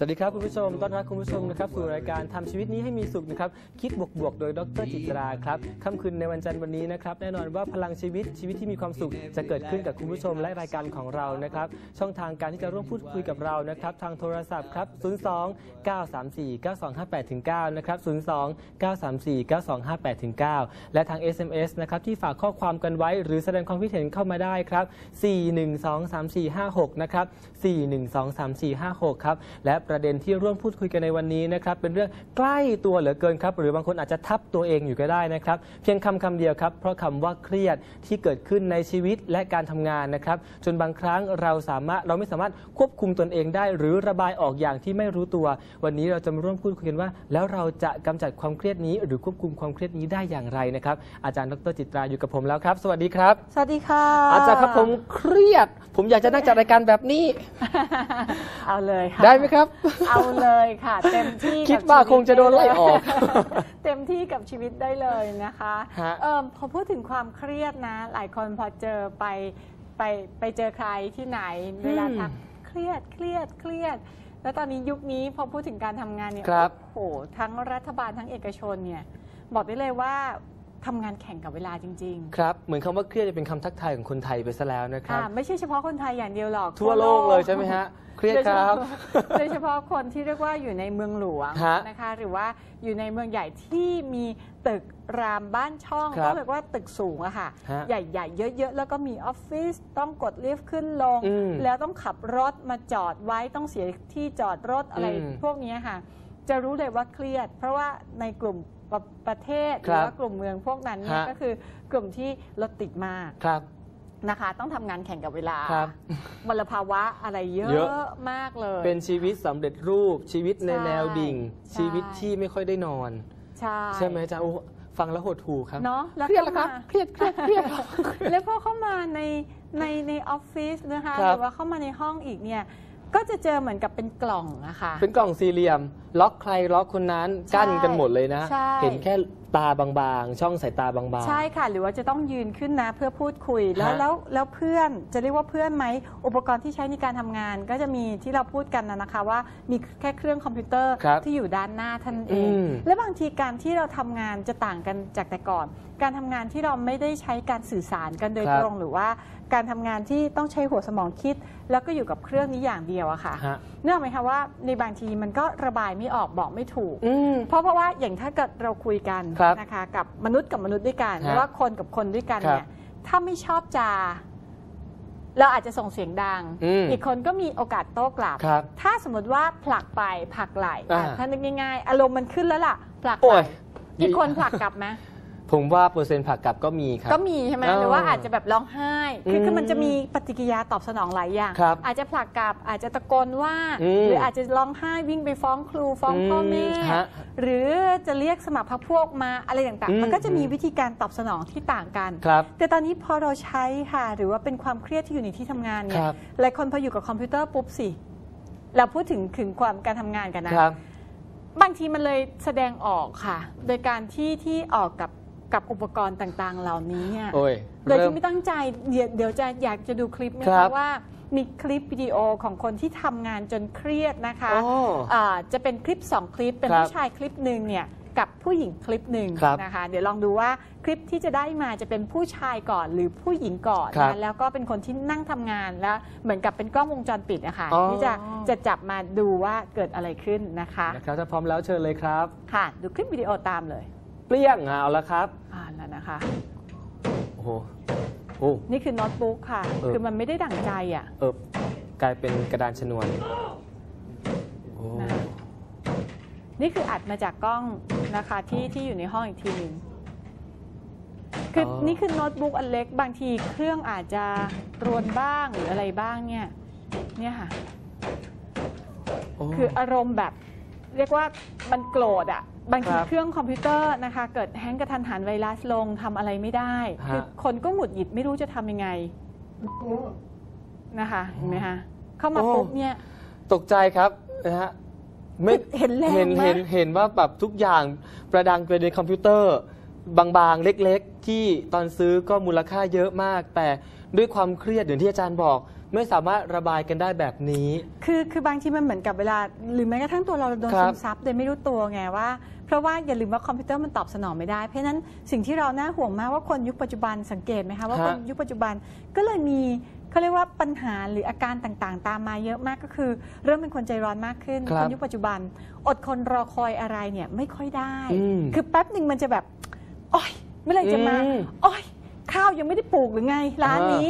สวัสดีครับคุณผู้ชม ต้อนรับคุณผู้ชมนะครับสู่รายการทำชีวิตนี้ให้มีสุขนะครับ คิดบวกบวกๆโดยดรจิตราครับค่ำคืนในวันจันทร์วันนี้นะครับ แน่นอนว่าพลังชีวิตชีวิตที่มีความสุข จะเกิดขึ้นกับคุณผู้ชมและรายการของเรานะครับ ช่องทางการที่จะร่วมพูดคุยกับเรานะครับ ทางโทรศัพท์ครับ 02 934 9258ถึง9นะครับ 02 934 9258ถึง9และทาง SMS นะครับที่ฝากข้อความกันไว้ หรือแสดงความคิดเห็นเข้ามาได้ครับ4123456นะครับ4123456ครับและประเด็นที่ร่วมพูดคุยกันในวันนี้นะครับเป็นเรื่องใกล้ตัวเหลือเกินครับ หรือบางคนอาจจะทับตัวเองอยู่ก็ได้นะครับ เพียงคำคำเดียวครับ เพราะคำว่าเครียดที่เกิดขึ้นในชีวิตและการทำงานนะครับ จนบางครั้งเราสามารถเราไม่สามารถควบคุมตนเองได้ หรือระบายออกอย่างที่ไม่รู้ตัว วันนี้เราจะมาร่วมพูดคุยกันว่า แล้วเราจะกำจัดความเครียดนี้ หรือควบคุมความเครียดนี้ได้อย่างไรนะครับอาจารย์ดรจิตราอยู่กับผมแล้วครับ สวัสดีครับ สวัสดีค่ะ อาจารย์ครับผมเครียด ผมอยากจะนั่งจัดรายการแบบนี้ เอาเลยค่ะ ได้ไหมครับเอาเลยค่ะ เต็มที่คิดกับว่าชีตคงจะโดนไล่ออก เต็มที่กับชีวิตได้เลยนะคะฮะเออพอพูดถึงความเครียดนะ หลายคนพอเจอไปไปไปเจอใครที่ไหนเวลาทักเครียดเครียดเครียด แล้วตอนนี้ยุคนี้พอพูดถึงการทำงานเนี่ยครับโอ้โหทั้งรัฐบาลทั้งเอกชนเนี่ยบอกได้เลยว่า ทำงานแข่งกับเวลาจริงๆครับ เหมือนคำว่าเครียดจะเป็นคำทักทายของคนไทยไปซะแล้วนะครับอ่าไม่ใช่เฉพาะคนไทยอย่างเดียวหรอกทั่วโลกเลยใช่ไหมฮะ เครียดครับโดยเฉพาะคนที่เรียกว่าอยู่ในเมืองหลวงฮะนะคะ หรือว่าอยู่ในเมืองใหญ่ที่มีตึกรามบ้านช่องครับต้องเรียกว่าตึกสูงอะค่ะ ฮะใหญ่ๆ เยอะๆ แล้วก็มีออฟฟิศต้องกดลิฟต์ขึ้นลง อืมแล้วต้องขับรถมาจอดไว้ต้องเสียที่จอดรถอะไรอืม พวกนี้ค่ะ จะรู้เลยว่าเครียด เพราะว่าในกลุ่ม ประประเทศหครัรืบอว่ากลุ่มเมืองพวกนั้นเนี่ยฮะ ก็คือกลุ่มที่รถติดมากครับ นะคะ ต้องทำงานแข่งกับเวลาครับ มลภาวะอะไรเยเยอะอะ มากเลย เป็นชีวิตสำเร็จรูปชีวิตในใช่แนวดิ่ง ใช่ ชีวิตที่ไม่ค่อยได้นอน ใช่ ใช่ไหมอาจารย์โอ้ฟังแล้วหดหูครับ เนาะแล้วเครียดแล้วครับข้ามาเครียดเครียดเครียด แล้วพอเข้ามาในในในออฟฟิศนะคะครัหบรือว่าเข้ามาในห้องอีกเนี่ย ก็จะเจอเหมือนกับเป็นกล่องนะคะ เป็นกล่องสี่เหลี่ยม ล็อกใครล็อกคนนั้นใช่กั้นกันหมดเลยนะ ใช่ เห็นแค่ตาบางๆ ช่องสายตาบางๆ ใช่ค่ะ หรือว่าจะต้องยืนขึ้นนะเพื่อพูดคุยแล้วฮะแล้วแล้วเพื่อนจะเรียกว่าเพื่อนไหมอุปกรณ์ที่ใช้ในการทำงาน ก็จะมีที่เราพูดกันนะนะคะว่ามีแค่เครื่องคอมพิวเตอร์ครับที่อยู่ด้านหน้าท่านเอง อืม และบางทีการที่เราทำงานจะต่างกันจากแต่ก่อน การทำงานที่เราไม่ได้ใช้การสื่อสารกันโดยครับ ตรงหรือว่าการทำงานที่ต้องใช้หัวสมองคิด แล้วก็อยู่กับเครื่องนี้อย่างเดียวอะค่ะ ฮะเนื่องไหมคะว่าในบางทีมันก็ระบายไม่ออกบอกไม่ถูก อืม เพราะเพราะว่าอย่างถ้าเกิดเราคุยกันครับนะคะกับมนุษย์กับมนุษย์ด้วยกัน ฮะหรือว่าคนกับคนด้วยกันครับเนี่ยถ้าไม่ชอบจาเราอาจจะส่งเสียงดังอืมกคนก็มีโอกาสโต้กลับ ครับถ้าสมมติว่าผลักไปผลักไหลอ่า อะถ้านึกง่าย ๆ อารมณ์มันขึ้นแล้วล่ะผลักโอ้ไหลย อีกคนผลักกลับไหม ผมว่าเปอร์เซ็นต์ผักกลับก็มีครับ ก็มีใช่ไหมเออหรือว่าอาจจะแบบร้องไห้คืออืมคือมันจะมีปฏิกิริยาตอบสนองหลายอย่าง ครับอาจจะผลักกลับอาจจะตะโกนว่า อืมหรืออาจจะร้องไห้วิ่งไปฟ้องครูฟ้องพ่อแม่ฮะหรือจะเรียกสมัครพรรคพวกมาอะไรต่างอืม ๆ มันก็จะมีวิธีการตอบสนองที่ต่างกัน ครับ แต่ตอนนี้พอเราใช้ค่ะ หรือว่าเป็นความเครียดที่อยู่ในที่ทำงานเนี่คยรับ หลายคนพออยู่กับคอมพิวเตอร์ปุ๊บสิเราพูดถึงถึงความการทำงานกันนะ ครับ บางทีมันเลยแสดงออกค่ะ โดยการที่ที่ออกกับ กับอุปกรณ์ต่างๆ เหล่านี้เนี่ยโอ้ยโดยเริ่ม ที่ไม่ตั้งใจเดี๋ยวเดี๋ยวจะอยากจะดูคลิปนะครัคะบว่ามีคลิปวิดีโอของคนที่ทำงานจนเครียดนะคะโอ้อ่าจะเป็นคลิป2คลิปเป็นครับผู้ชายคลิปหนึ่งเนี่ยกับผู้หญิงคลิปหนึ่งครับนะคะ เดี๋ยวลองดูว่าคลิปที่จะได้มาจะเป็นผู้ชายก่อนหรือผู้หญิงก่อนครับนะแล้วก็เป็นคนที่นั่งทำงานแล้วเหมือนกับเป็นกล้องวงจรปิดนะคะอ๋อ ที่จะจะจับมาดูว่าเกิดอะไรขึ้นนะคะ นะครับถ้าพร้อมแล้วเชิญเลยครับ ค่ะ ดูคลิปวิดีโอตามเลย เปรี้ยงเอาละครับอ่าแล้วนะคะ โอ้โหโอ้นี่คือโน้ตบุ๊กค่ะเออคือมันไม่ได้ดั่งใจอะ เออกลายเป็นกระดานชนวนโอ้นะคะนี่คืออัดมาจากกล้องนะคะที่ที่อยู่ในห้องอีกทีหนึ่งคืออนี่คือโน้ตบุ๊กอันเล็กบางทีเครื่องอาจจะรวนบ้างหรืออะไรบ้างเนี่ยเนี่ยค่ะโอ้คืออารมณ์แบบ เรียกว่ามันโกรธอะ บางทีครับเครื่องคอมพิวเตอร์นะคะ เกิดแฮงก์กระทันหันไวรัสลงทำอะไรไม่ได้ฮะ คือคนก็หงุดหงิดไม่รู้จะทำยังไงนะคะเห็นไหมคะเข้ามาปุ๊บเนี่ย ตกใจครับนะฮะไม่เห็นแรงเห็นไหมเห็นเห็นว่าแบบทุกอย่างประดังไปในคอมพิวเตอร์ บางๆ เล็กๆ ที่ตอนซื้อก็มูลค่าเยอะมาก แต่ด้วยความเครียดอย่างที่อาจารย์บอก ไม่สามารถระบายกันได้แบบนี้ คือคือบางทีมันเหมือนกับเวลา หรือแม้กระทั่งตัวเราโดนครัซึบมซับโดยไม่รู้ตัวไงว่า เพราะว่าอย่าลืมว่าคอมพิวเตอร์มันตอบสนองไม่ได้ เพราะฉะนั้นสิ่งที่เราน่าห่วงมากว่าคนยุคปัจจุบันสังเกตไหมคะว่าฮะ คนยุคปัจจุบันก็เลยมีเขาเรียกว่าปัญหาหรืออาการต่างๆ ตามมาเยอะมากก็คือ เริ่มเป็นคนใจร้อนมากขึ้นครับคนยุคปัจจุบัน อดคนรอคอยอะไรเนี่ยไม่ค่อยได้ อืมคือแป๊บหนึ่งมันจะแบบโอ้ยเมื่อไหร่จะมาอืมโอ้ยข้าวยังไม่ได้ปลูกหรือไงร้านนี้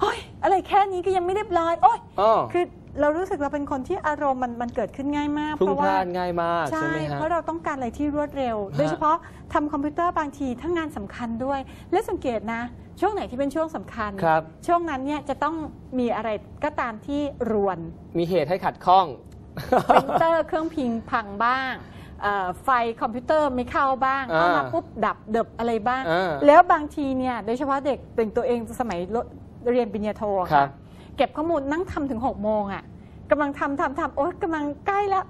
โอ้ย อะไรแค่นี้ก็ยังไม่เรียบร้อยโอ้ยอ๋อคือเรารู้สึกเราเป็นคนที่อารมณ์มันมันเกิดขึ้นง่ายมากพรุ่เพงราะพว่าลาดง่ายมากใช่ใช่ไหมฮะ เพราะเราต้องการอะไรที่รวดเร็วฮะโดยเฉพาะทำคอมพิวเตอร์บางทีถ้างานสำคัญด้วย และสังเกตนะ ช่วงไหนที่เป็นช่วงสำคัญ ครับ ช่วงนั้นเนี่ยจะต้องมีอะไรก็ตามที่รวน มีเหตุให้ขัดข้อง ปรินเตอร์เครื่องพิมพ์พังบ้างเอ่อไฟคอมพิวเตอร์ไม่เข้าบ้างอ่าเข้ามาปุ๊บดับเดิบอะไรบ้าง อ่าแล้วบางทีเนี่ยโดยเฉพาะเด็กเป็นตัวเองสมัย เรียนปริญญาโทอะครัค่ะบเก็บข้อมูลนั่งทำถึง6กโมงอะกำลังทำทำทำโอ๊ยกำลังใกล้ละ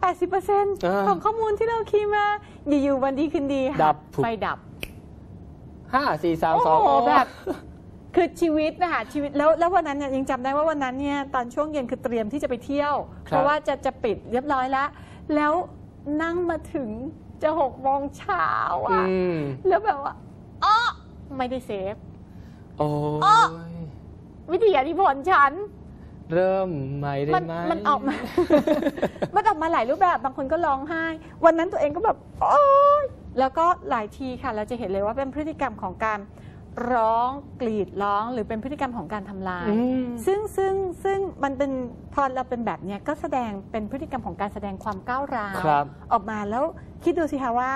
80%ของข้อมูลที่เราคีย์มาอยู่ๆวันดีคืนดีค่ะดับผุไฟดับ ห้าสี่สามโอ้สองโหแบบคือชีวิตนะคะชีวิตแล้วแล้ววันนั้นเนี่ยยังจำได้ว่าวันนั้นเนี่ยตอนช่วงเย็นคือเตรียมที่จะไปเที่ยวเพราะว่าจะจะปิดเรียบร้อยแล้ว แล้วนั่งมาถึงจะหกโมงเช้าอือะมแล้วแบบว่าอ๋อไม่ได้เซฟ โอ้อ๊ะย วิทยานิพนธ์ฉัน เริ่มใหม่ได้มันไหมมันออกมา มันออกมาหลายรูปแบบ บางคนก็ร้องไห้ วันนั้นตัวเองก็แบบ โอ๊ย แล้วก็หลายทีค่ะ เราจะเห็นเลยว่าเป็นพฤติกรรมของการร้องกรีดร้องหรือเป็นพฤติกรรมของการทำลาย อืม ซึ่งซึ่งซึ่งมันเป็นพอเราเป็นแบบเนี้ยก็แสดงเป็นพฤติกรรมของการแสดงความก้าวร้าวครับ ออกมาแล้วคิดดูสิคะว่า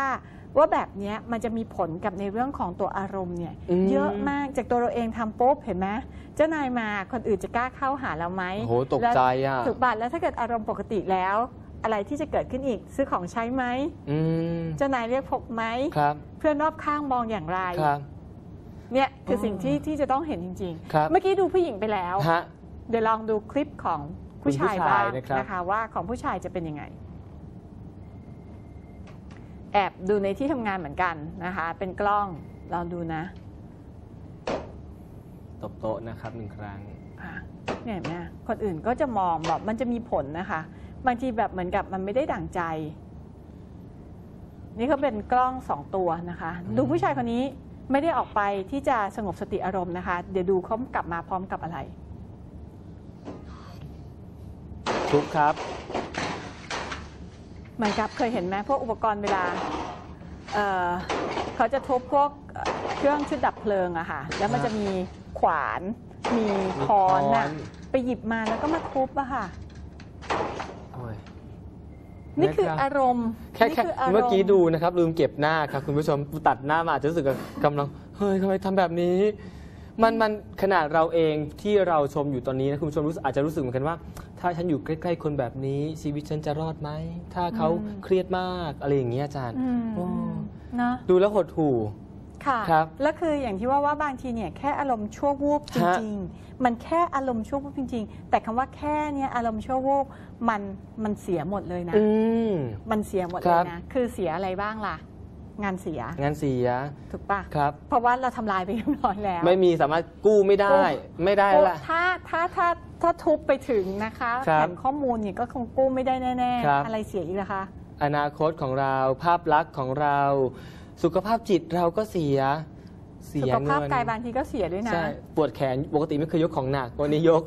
ว่าแบบเนี้ยมันจะมีผลกับในเรื่องของตัวอารมณ์เนี่ยอืม เยอะมากจากตัวเราเองทำปุ๊บเห็นไหมเจ้านายมาคนอื่นจะกล้าเข้าหาเราไหมโอ้โหตกใจอะถูกบัตรแล้วถ้าเกิดอารมณ์ปกติแล้ว อะไรที่จะเกิดขึ้นอีกซื้อของใช้ไหมอืม เจ้านายเรียกพบไหมครับ เพื่อนรอบข้างมองอย่างไรครับ เนี่ยคืออ สิ่งที่ที่จะต้องเห็นจริงครับๆ เมื่อกี้ดูผู้หญิงไปแล้ว ฮะ เดี๋ยวลองดูคลิปของผู้ชายคุณผู้ชายบ้างนะครับ นะคะว่าของผู้ชายจะเป็นยังไง แอบดูในที่ทำงานเหมือนกันนะคะ เป็นกล้องลองดูนะตบโต๊ะนะครับหนึ่งครั้งอะเนี่ยเห็นไหมคนอื่นก็จะมองแบบมันจะมีผลนะคะ บางทีแบบเหมือนกับมันไม่ได้ดั่งใจ นี่เขาเป็นกล้องสองตัวนะคะอืมดูผู้ชายคนนี้ไม่ได้ออกไปที่จะสงบสติอารมณ์นะคะ เดี๋ยวดูเขากลับมาพร้อมกับอะไร ทุกครับ เหมือนกับเคยเห็นไหมพวกอุปกรณ์เวลาเอ่อเขาจะทุบพวกเอ่อเครื่องชุดดับเพลิงอะค่ะ แล้วมันจะมีขวาน มีค้อนอะมีค้อนไปหยิบมาแล้วก็มาทุบอะค่ะโอ้ยนี่คือนะครับอารมณ์แค่นี่แค่คืออารมณ์เมื่อกี้ดูนะครับ ลืมเก็บหน้าครับคุณผู้ชมตัดหน้ามาอาจจะรู้สึกว่ากำลังเฮ้ยทำไมทำแบบนี้ มันมันขนาดเราเองที่เราชมอยู่ตอนนี้นะคุณผู้ชมรู้สึกอาจจะรู้สึกเหมือนกันว่า ถ้าฉันอยู่ใกล้ๆคนแบบนี้ ชีวิตฉันจะรอดไหม ถ้าเขาอืมเครียดมากอะไรอย่างเงี้ยอาจารย์อืมโอ้เนอะดูแล้วหดหู่ค่ะครับแล้วคืออย่างที่ว่าว่าบางทีเนี่ยแค่อารมณ์ชั่ววูบจฮะริง ๆ มันแค่อารมณ์ชั่ววูบจริง ๆ แต่คำว่าแค่เนี่ยอารมณ์ชั่ววูบมันมันเสียหมดเลยนะอืมมันเสียหมดคเลรัยบนะคือเสียอะไรบ้างล่ะ งานเสีย งานเสียถูกปะครับ เพราะว่าเราทำลายไปเรียบร้อยแล้ว ไม่มีสามารถกู้ไม่ได้ ไม่ได้กู้ละถ้าถ้าถ้า ถ้าทุบไปถึงนะคะครับ แผ่นข้อมูลเนี่ยก็คงกู้ไม่ได้แน่ครับๆอะไรเสียอีกล่ะคะ อนาคตของเรา ภาพลักษณ์ของเรา สุขภาพจิตเราก็เสีย เสีสุยขภาพเงินกายบางทีก็เสียด้วยนะ ใช่ปวดแขนปกติไม่เคยยกของหนักวันนี้ยก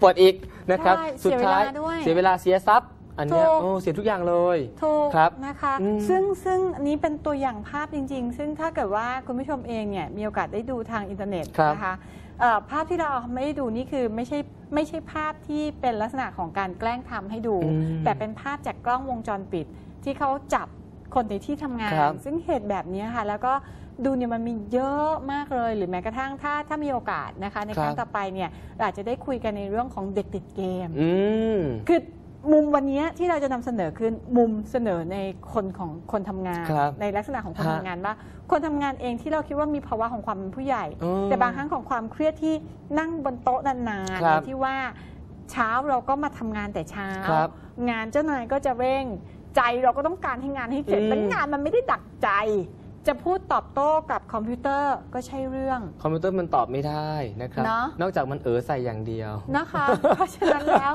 ปวดอีกนะครับ ใช่สุดท้ายเสียเวลาด้วยเสียเวลาเสียทรัพย์ อันเนี้ยถูก โอ้เสียทุกอย่างเลย ถูกครับนะคะ อืมซึ่งซึ่งอันนี้เป็นตัวอย่างภาพจริง ๆ ซึ่งถ้าเกิดว่าคุณผู้ชมเองเนี่ยมีโอกาสได้ดูทางอินเทอร์เน็ตครับนะคะเอ่อ ภาพที่เราเอาไม่ได้ดูนี่คือไม่ใช่ไม่ใช่ภาพที่เป็นลักษณะของการแกล้งทำให้ดู อืมแต่เป็นภาพจากกล้องวงจรปิด ที่เขาจับคนในที่ทำงาน ครับ ซึ่งเหตุแบบนี้ค่ะ แล้วก็ดูเนี่ยมันมีเยอะมากเลย หรือแม้กระทั่งถ้าถ้ามีโอกาสนะคะ ในครั้งต่อไปเนี่ยเราอาจจะได้คุยกันในเรื่องของเด็กติดเกม อืม คือ มุมวันนี้ที่เราจะนำเสนอคือมุมเสนอในคนของคนทำงานครับในลักษณะของคนฮะทำงานว่า คนทำงานเองที่เราคิดว่ามีภาวะของความเป็นผู้ใหญ่อืมแต่บางครั้งของความเครียดที่นั่งบนโต๊ะนานครับๆที่ว่าเช้าเราก็มาทำงานแต่เช้าครับงานเจ้านายก็จะเร่งใจเราก็ต้องการให้งานให้เสร็จอืมแต่งานมันไม่ได้ดักใจ จะพูดตอบโต้กับคอมพิวเตอร์ก็ใช่เรื่อง คอมพิวเตอร์มันตอบไม่ได้นะครับเนอะนอกจากมันเออใส่อย่างเดียวนะคะ เพราะฉะนั้นแล้ว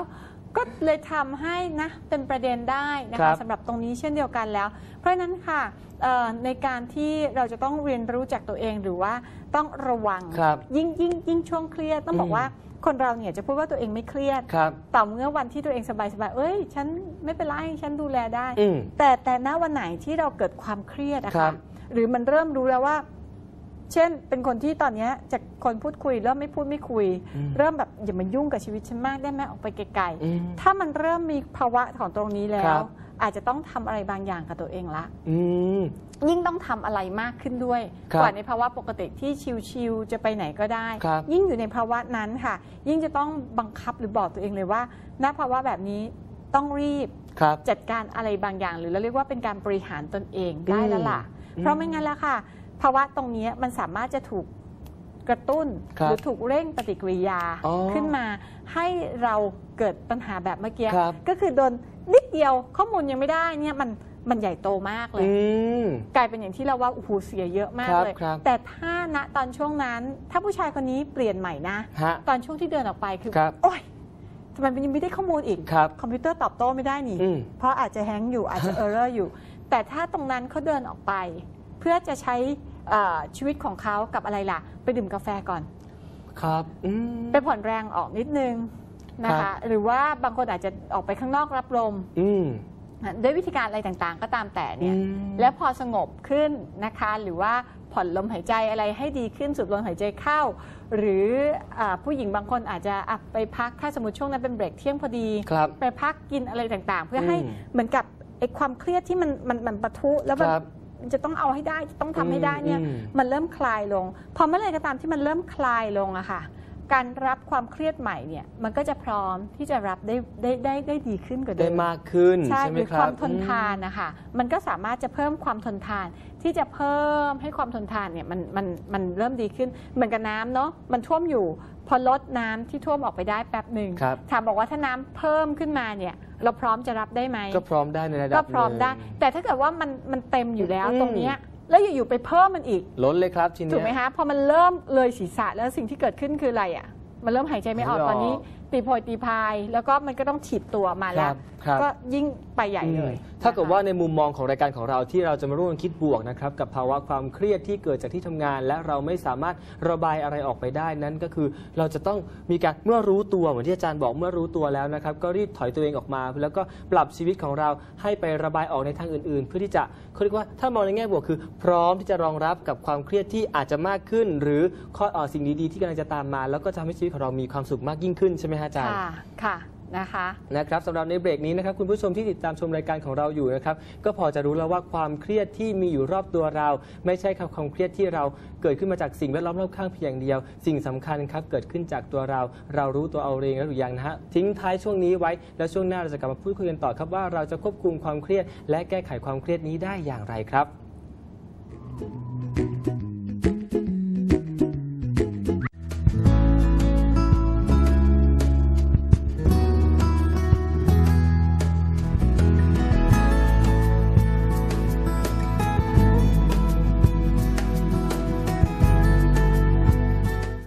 ก็เลยทำให้นะเป็นประเด็นได้นะครัคะบสำหรับตรงนี้เช่นเดียวกันแล้ว เพราะฉะนั้นค่ะเอ่อในการที่เราจะต้องเรียนรู้จากตัวเองหรือว่าต้องระวังครับยิ่งยิ่งยิ่งช่วงเครียดต้องบออืกม ว่าคนเราเนี่ยจะพูดว่าตัวเองไม่เครียด ครับ ต่อเมื่อวันที่ตัวเองสบายสบายๆเอ้ย ฉันไม่เป็นไร ฉันดูแลได้ อืมแต่แต่ณวันไหนที่เราเกิดความเครียดอะครัค่ะบหรือมันเริ่มรู้แล้วว่า เช่น เป็นคนที่ตอนเนี้ยจากคนพูดคุยเริ่มไม่พูดไม่คุยอืมเริ่มแบบอย่ามายุ่งกับชีวิตฉันมากได้ไหมออกไปไกลอืมๆถ้ามันเริ่มมีภาวะของตรงนี้แล้ครัวบอาจจะต้องทำอะไรบางอย่างกับตัวเองละอืมยิ่งต้องทำอะไรมากขึ้นด้วยครับกว่าในภาวะปกติที่ชิวๆจะไปไหนก็ได้ครับยิ่งอยู่ในภาวะนั้นค่ะ ยิ่งจะต้องบังคับหรือบอกตัวเองเลยว่าณภาวะแบบนี้ต้องรีบครับจัดการอะไรบางอย่าง หรือเราเรียกว่าเป็นการบริหารตนเองได้แล้วล่ะอืมเพราะไม่งั้นแล้วค่ะ ภาวะตรงนี้มันสามารถจะถูกกระตุ้นครับหรือถูกเร่งปฏิกิริยาอ๋อขึ้นมา ให้เราเกิดปัญหาแบบเมื่อกี้ครับ ก็คือโดนนิดเดียวข้อมูลยังไม่ได้เนี่ยมันมันใหญ่โตมากเลย อืม กลายเป็นอย่างที่เราว่าโอ้โหเสียเยอะมากครับเลย ครับ แต่ถ้าณตอนช่วงนั้น ถ้าผู้ชายคนนี้เปลี่ยนใหม่นะ ฮะ ตอนช่วงที่เดินออกไปคือครับโอ๊ยทำไมมันยังไม่ได้ข้อมูลอีกครับคอมพิวเตอร์ตอบโต้ไม่ได้นี่ อืมเพราะอาจจะแฮงก์อยู่อาจจะเออร์เรอร์อยู่ แต่ถ้าตรงนั้นเขาเดินออกไป เพื่อจะใช้ เอ่อชีวิตของเขากับอะไรล่ะ ไปดื่มกาแฟก่อน ครับอืม ไปผ่อนแรงออกนิดนึงนะครัคะ บ หรือว่าบางคนอาจจะออกไปข้างนอกรับลมอืมนะด้วยวิธีการอะไรต่างๆ ก็ตามแต่เนี่ย อืม แล้วพอสงบขึ้นนะคะหรือว่าผ่อนลมหายใจอะไรให้ดีขึ้นสูดลมหายใจเข้า หรืออาผู้หญิงบางคนอาจจะอะไปพักถ้าสมมติช่วงนั้นเป็นเบรกเที่ยงพอดี ครับไปพักกินอะไรต่างๆ เพื่อให้อืมเหมือนกับไอ้ความเครียดที่มันมันมันปะทุแล้วมันครับมัน จะต้องเอาให้ได้จะต้องทำให้ได้เนี่ยอืม มันเริ่มคลายลง พอเมื่อไหรก็ตามที่มันเริ่มคลายลงอะค่ะ การรับความเครียดใหม่เนี่ยมันก็จะพร้อมที่จะรับได้ได้ได้ได้ดีขึ้นกว่าเดิได้มมากขึ้นใช่ใช่ไหหมรือครัคบวามทนทานนะคะมันก็สามารถจะเพิ่มความทนทานที่จะเพิ่มให้ความทนทานเนี่ยมันมันมันเริ่มดีขึ้นเหมือนกับน้ำเนาะมันท่วมอยู่ พอลดน้ำที่ท่วมออกไปได้แป๊บหนึ่งครับ ถามบอกว่าถ้าน้ำเพิ่มขึ้นมาเนี่ย เราพร้อมจะรับได้ไหมก็พร้อมได้ในระดับก็พร้อมได้ หนึ่ง แต่ถ้าเกิดว่ามันมันเต็มอยู่แล้วอืม ตรงเนี้ยแล้วอยู่ๆไปเพิ่มมันอีกล้นเลยครับทีเนี้ย ถูกไหมคะพอมันเริ่มเลยศีรษะแล้วสิ่งที่เกิดขึ้นคืออะไรอะ มันเริ่มหายใจไม่ออกไม่ออก ตอนนี้ ตีโพยตีพาย แล้วก็มันก็ต้องฉีดตัวมาแล้ครัวบครับ ก็ยิ่งไปใหญ่เลยอืมถ้าเกิดว่าในมุมมองของรายการของเราที่เราจะมาร่วมกันคิดบวกนะครับกับภาวะความเครียดที่เกิดจากที่ทำงาน และเราไม่สามารถระบายอะไรออกไปได้นั้นก็คือเราจะต้องมีการเมื่อรู้ตัวเหมือนที่อาจารย์บอกเมื่อรู้ตัวแล้วนะครับก็รีบถอยตัวเองออกมา แล้วก็ปรับชีวิตของเราให้ไประบายออกในทางอื่น ๆ เพื่อที่จะเขาเรียกว่าถ้ามองในแง่บวกคือ พร้อมที่จะรองรับกับความเครียดที่อาจจะมากขึ้น หรือข้อเอ่อสิ่งดีๆที่กำลังจะตามมา แล้วก็จะทำให้ชีวิตของเรามีความสุขมากยิ่งขึ้นใช่ไหมฮะอาจารย์ ค่ะค่ะนะคะนะครับสำหรับในเบรกนี้นะครับคุณผู้ชมที่ติดตามชมรายการของเราอยู่นะครับก็พอจะรู้แล้วว่าความเครียดที่มีอยู่รอบตัวเรา ไม่ใช่ครับความเครียดที่เราเกิดขึ้นมาจากสิ่งแวดล้อมรอบข้างเพียงอย่างเดียว สิ่งสำคัญครับเกิดขึ้นจากตัวเรา เรารู้ตัวเอาเองแล้วหรือยังนะฮะทิ้งท้ายช่วงนี้ไว้ แล้วช่วงหน้าเราจะกลับมาพูดคุยกันต่อครับว่าเราจะควบคุมความเครียด และแก้ไขความเครียดนี้ได้อย่างไรครับ